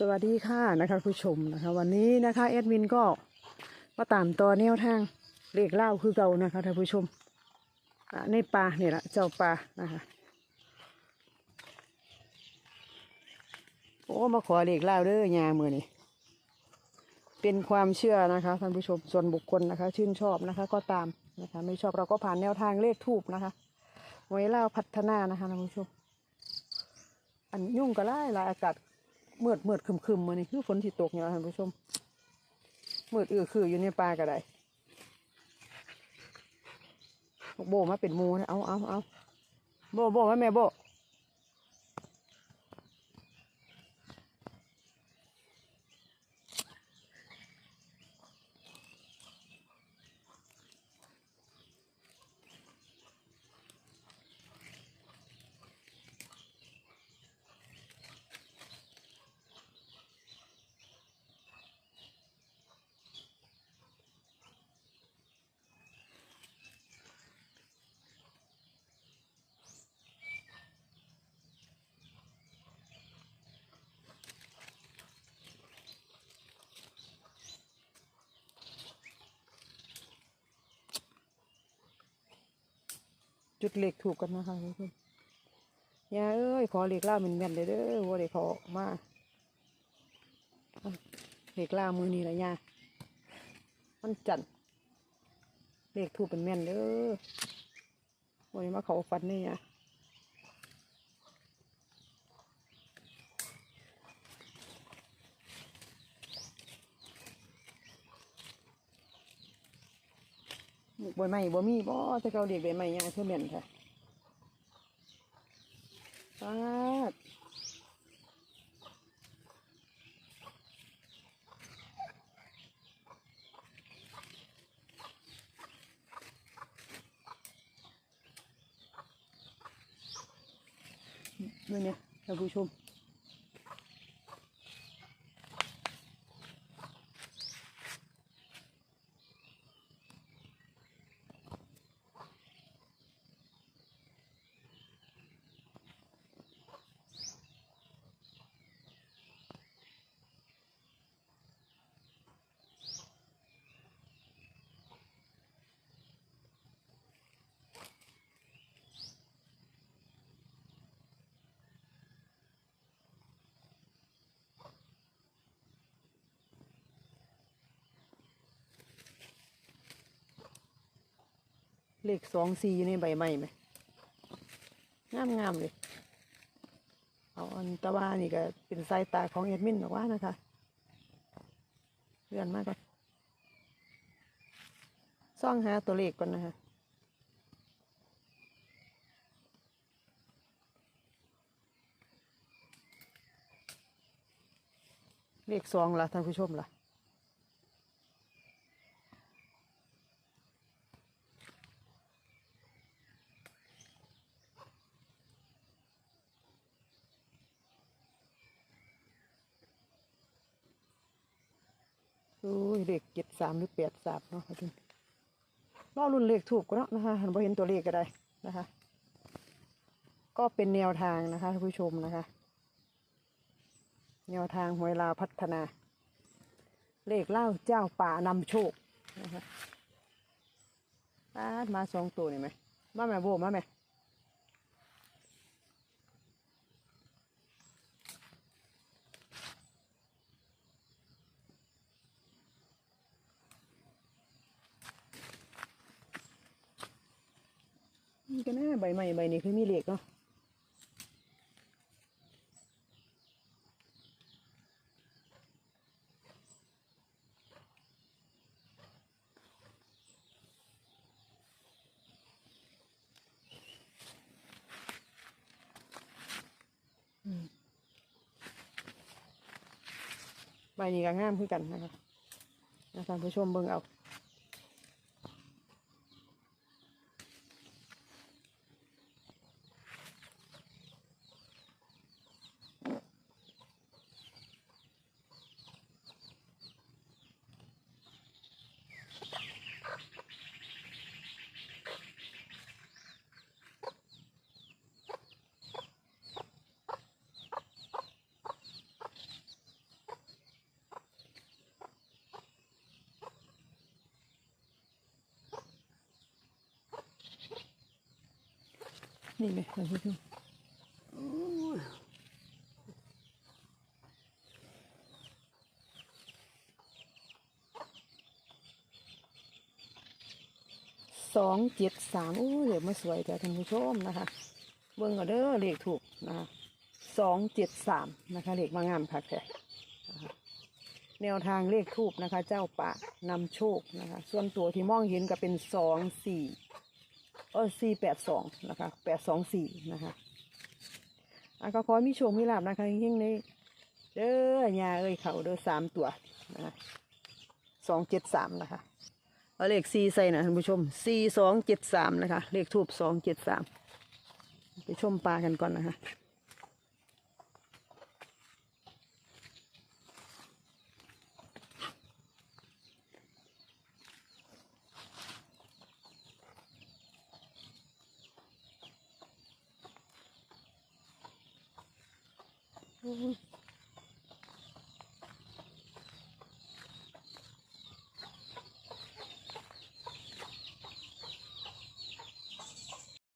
สวัสดีค่ะนะคะผู้ชมนะคะ วันนี้นะคะแอดมินก็มาตามต่อแนวทางเลขเล่าคือเก่านะคะท่านผู้ชมอะในป่าเนี่ยแหละเจ้าป่านะคะโอ้มาขอเลขเล่าเด้อยามือนี่เป็นความเชื่อนะคะท่านผู้ชมส่วนบุคคลนะคะ ชื่นชอบนะคะ ก็ตามนะคะ ไม่ชอบเราก็ผ่านแนวทางเลขทูบนะคะไว้เล่าพัฒนานะคะท่านผู้ชมอันยุ่งก็ไล่ลายอากาศ มืดมืดคึมคึมๆมานี่คือฝนที่ตกเนี่ยท่านผู้ชมมืดอือคืออยู่ในป่าก็ได้โบมาเป็นมูนะเอาเอาเอาโบโบมาแม่โบ จุดเหล็กถูกกันนะคะท่านยาเอ้ยขอเหล็กล่ามันแม่นๆเลยเด้อว่าเด็กเขาออกมาเหล็กล่ามือนี่ละยามันจันเหล็กถูกเป็นแม่นเด้อวันนี้มาเขาฟันนี่ยา บใบไม้บ่มีบ่จะเกาเด็กใบไม้ยาเพื่อแม่นค่ะปาดนี่เนี่ยท่านผู้ชม เลขสองสี่อยู่ในใบไม้ไหมงามงามๆเลย เอาอันตะวานี่ก็เป็นสายตาของเอ็ดมินบอกว่านะคะเลื่อนมากก่อนซ่องหาตัวเลขก่อนนะคะเลขสองละท่านผู้ชมล่ะ โอ้ยเลขเจ็ดสามหรือแปดสามเนาะครับทุกรอรุ่นเลขถูกก็เนาะนะคะหันไปเห็นตัวเลขก็ได้นะคะ ก็เป็นแนวทางนะคะท่านผู้ชมนะคะ แนวทางหวยลาวพัฒนา เลขเล่าเจ้าป่านำโชคนะคะมาสองตัวนี่ไหมมาแม่โบมาแม่ ก็น่าใบใหม่ใบนี้คือมีเหล็กเนาะใบนี้ก็งามคือกันนะคะนะท่านผู้ชมเบิ่งเอา นี่ไหมท่านผู้ชมสองเจ็ดสามโอ้เดี๋ยวมาสวยแต่ท่านผู้ชมนะคะ เบิ่งก็เด้อเลขถูกนะคะสองเจ็ดสามนะคะเลขมางามค่ะแคะแนวทางเลขทูบนะคะ เจ้าป่านำโชคนะคะ ส่วนตัวที่มองเห็นก็เป็นสองสี่ เออสี่แปดสองนะคะแปดสองสี่นะคะอะก็ขอให้มีโชคมีลาบนะคะยิ่งในเด้อยาเอ้ยเขาเด้อสามตัวนะคะสองเจ็ดสามนะคะเอาเลขสี่ใส่นะท่านผู้ชมสี่สองเจ็ดสามนะคะ เลขทูบสองเจ็ดสามไปชมปลากันก่อนนะคะ โอ้ย